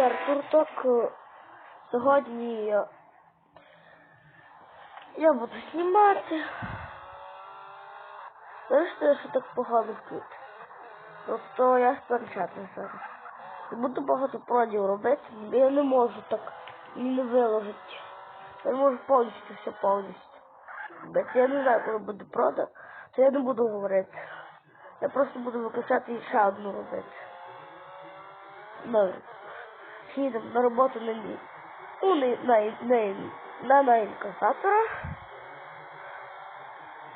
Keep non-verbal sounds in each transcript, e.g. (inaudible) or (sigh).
я Артур Ток. Е, Сьогодні я, я буду знімати. Знаєш, що так погано тут? Тобто я планшетом зараз. Буду багато продів робити, бо я не можу так не виложити. Я не можу повністю все повністю. робити. Я не знаю, коли буде продаж, то я не буду говорити. Я просто буду виключати і ще одну робити. Добре. Їдемо на роботу на ній. Ну, на, на, на, на, на інкасатора.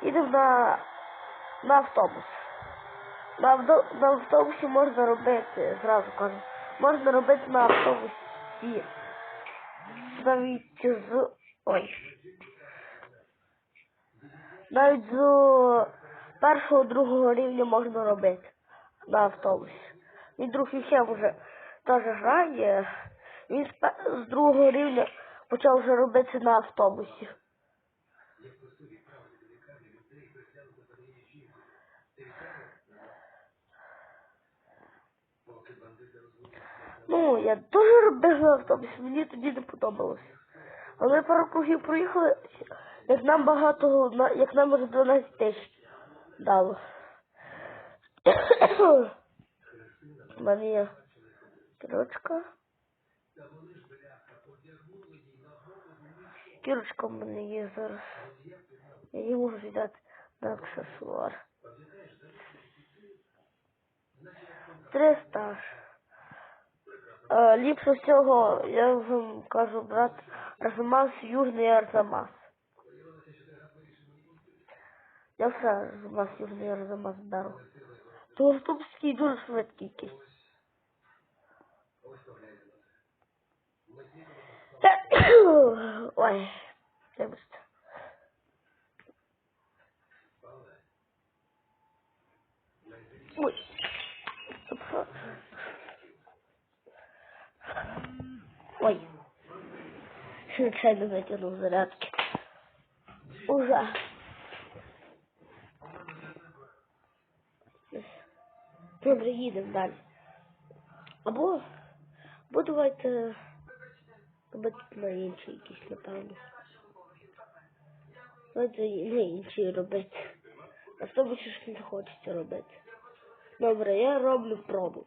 Їдемо на, на автобус. На, авто, на автобусі можна робити, зразу кажу, можна робити на автобусі навіть з. Ой. Навіть з першого другого рівня можна робити на автобусі. Мій друг ще вже теж грає. Він з, другого рівня почав вже робити на автобусі. Ну, я теж робив на автобусі, мені тоді не подобалося. Але пару кругів проїхали, як нам багато, як нам вже 12 тисяч дало. (coughs) У кірочка. Кірочка в мене є зараз. Я її можу взяти на аксесуар. 300. Е, ліпше всього, я вам кажу, брат, Арзамас, Южний Арзамас. Я все Арзамас, Южний Арзамас беру. Тому що тут дуже швидкий якийсь. (coughs) Ой, вибачте. Ой. Ой. Случайно натянул зарядки. Уже. Добре, їдемо далі. Або, або давайте робити на інші якісь, напевно. Давайте на інші робити. А в тому що не хочеться робити. Добре, я роблю пробу.